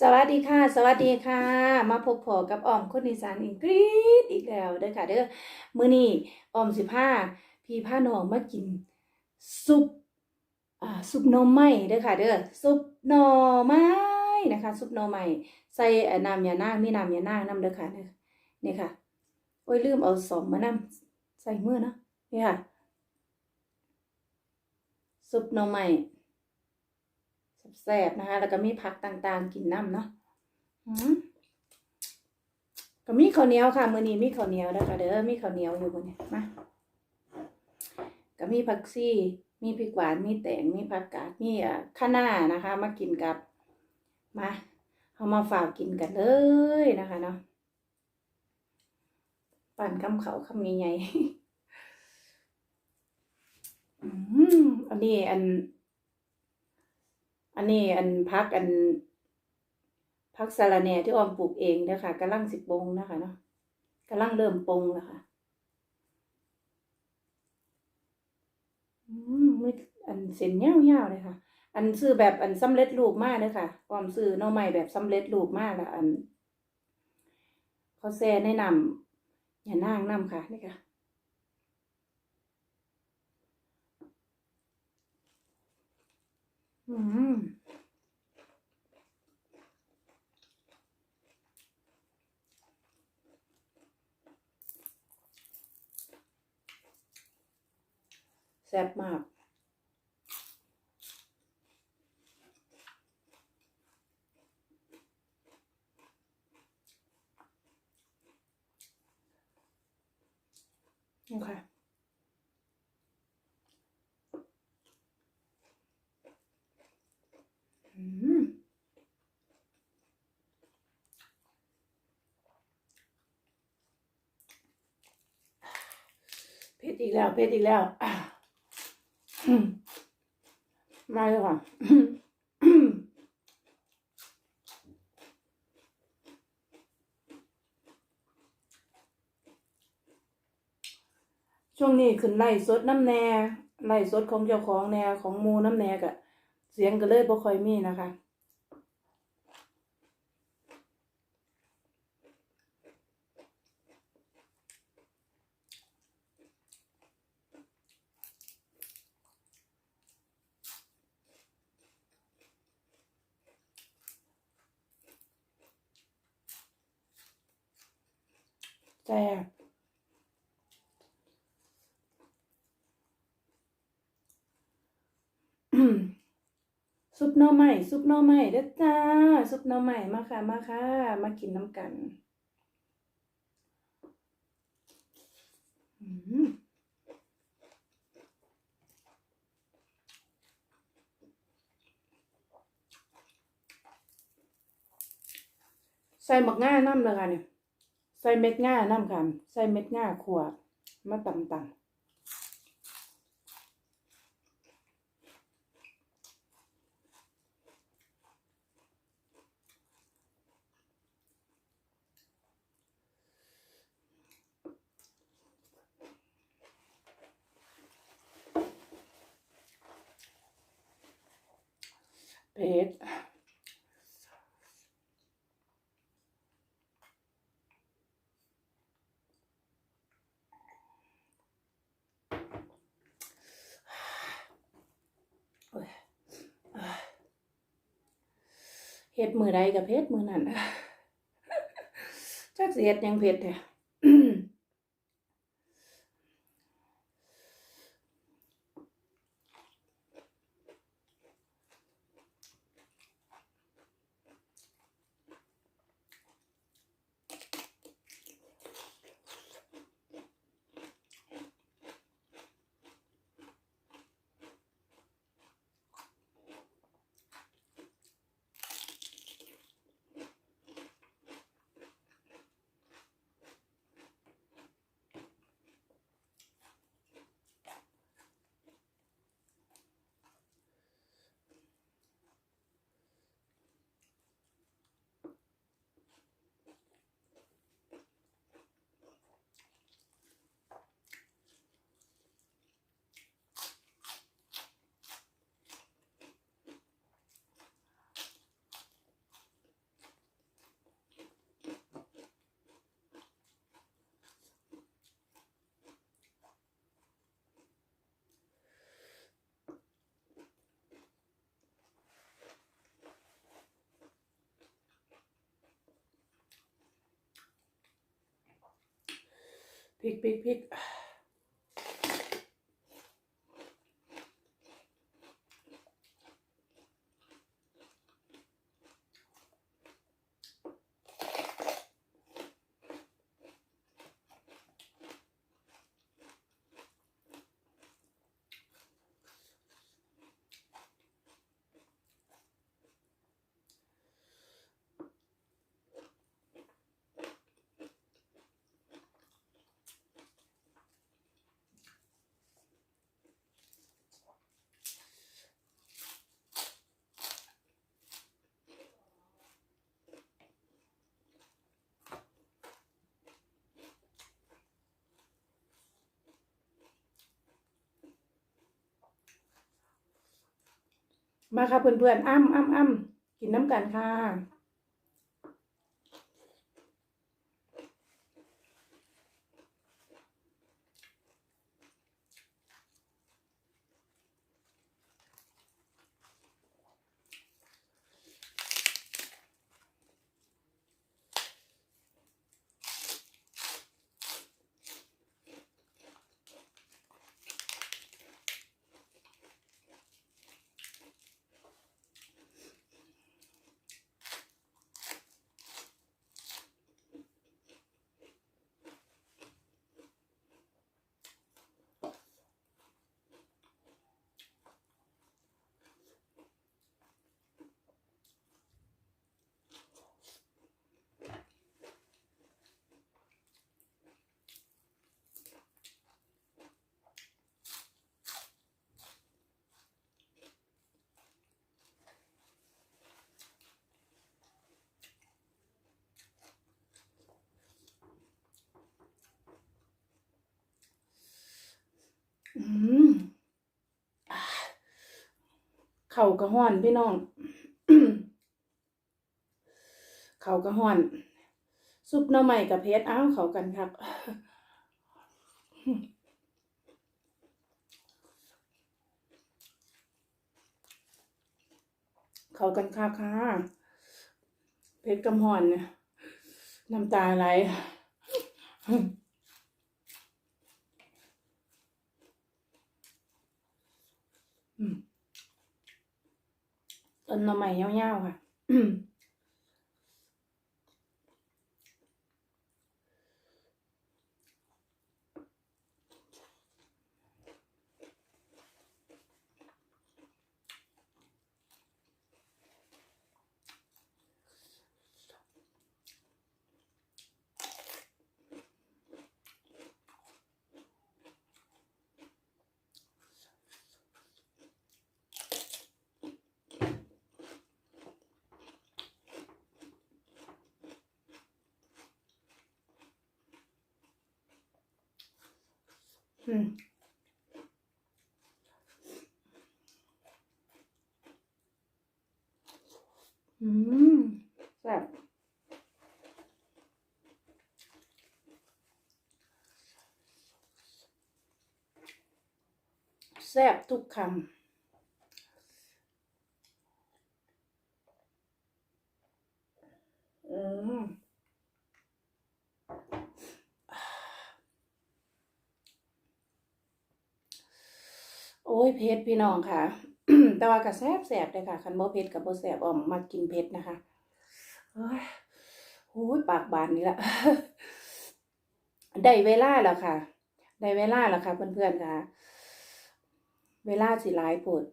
สวัสดีค่ะ สวัสดีค่ะ มาพบพอกับออมคนอีสานอีกรีดอีกแล้วเด้อค่ะเด้อมื้อนี้ออมสิพาพี่พาน้องมากินซุปอ่าซุปหน่อไม้เด้อค่ะเด้อซุปหน่อไม้นะคะ ซุปหน่อไม้ใส่น้ำยานางมีน้ำยานางนำเด้อค่ะเด้อนี่ค่ะโอ้ยลืมเอาสอมมานำใส่มือเนาะนี่ค่ะซุปหน่อไม้ แซ่บๆนะคะ แล้วก็มีผักต่างๆ กินน้ำเนาะก็มีข้าวเหนียวค่ะ มื้อนี้มีข้าวเหนียวนะคะเด้อมีข้าวเหนียวอยู่มื้อนี้มาก็มีผักซี่ มีพริกหวาน มีแตง มีผักกาด มีอะข้าคะน้านะคะ มากินกับ มาเอามาฝากกินกันเลยนะคะเนาะ ปั่นคำเขาคำใหญ่ๆอืมอันนี้อัน อันนี้อันพักอันพักสะระแหน่ที่ออมปลูกเองนะคะกำลังสิบปงนะคะเนาะกำลังเริ่มปงแล้วค่ะอืมอันเส้นยาวๆเลยค่ะ อันซื้อแบบอันสำเร็จรูปมากเลยค่ะความซื้อน่อไม้แบบสำเร็จรูปมากล้วอันเขาแซ่แนะนำอย่านางนำค่ะนี่ค่ะ อืมแซ่บมาก นี่ค่ะ อืม เผ็ดอีกแล้วเผ็ดอีกแล้วมาเลยค่ะช่วงนี้ขึ้นไล่สดน้ำแน่ไล่สดของเจ้าของแน่ของมูน้ำแน่กะเสียงก็เลยบ่ค่อยมีนะคะ ซ่บซุปหน่อไม้ซุปหน่อไม้เด้อจ้า ซุปหน่อไม้มาค่ะ มาค่ะ มากินน้ำกันใส่หมักง่าน้ำเลยค่ะเนี่ย ใส่เม็ดง่าน้ำค่ะใส่เม็ดง่าขวดมาตำตำเผ็ดโอ้ยอ่า เฮ็ดมือใดกับเผ็ดมือนั่นจักเสียดยังเผ็ดแท้ อ พริก มาค่ะเพื่อนๆอ้ำอ้ำอ้ำกินน้ำกันค่ะ เข่ากระห้อนพี่น้อง เข่ากระห้อน ซุปหน่อไม้กับเพชรอ้าวเขากันครับเขากันค่ะค่ะเพชรกำหอนเนี่ยน้ำตาไหล ต้นหน่อไม้ยาวๆค่ะ อืมอืมแซ่บแซ่บทุกคำอืม โอ้ ยเผ็ดพี่น้องค่ะ แต่ว่าก็แซบแซ่บเลยค่ะ คันบ่เผ็ดกับบ่แซ่บออมมากินเผ็ดนะคะโอ้ยโอ้ยปากบานนี่ละได้เวลาแล้วค่ะ ได้เวลาแล้วค่ะเพื่อนๆค่ะ เวลาสิหลายโพด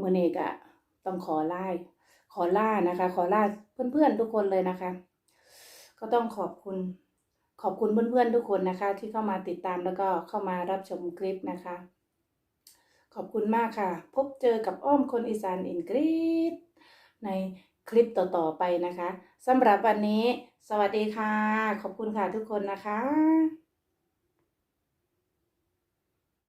มื้อนี้ก็ต้องขอไล่ขอล่านะคะ ขอล่าเพื่อนๆทุกคนเลยนะคะ ก็ต้องขอบคุณ ขอบคุณเพื่อนๆทุกคนนะคะ ที่เข้ามาติดตามแล้วก็เข้ามารับชมคลิปนะคะ ขอบคุณมากค่ะ พบเจอกับอ้อมคนอีสานอินกรีดในคลิปต่อๆไปนะคะสำหรับวันนี้ สวัสดีค่ะ ขอบคุณค่ะทุกคนนะคะ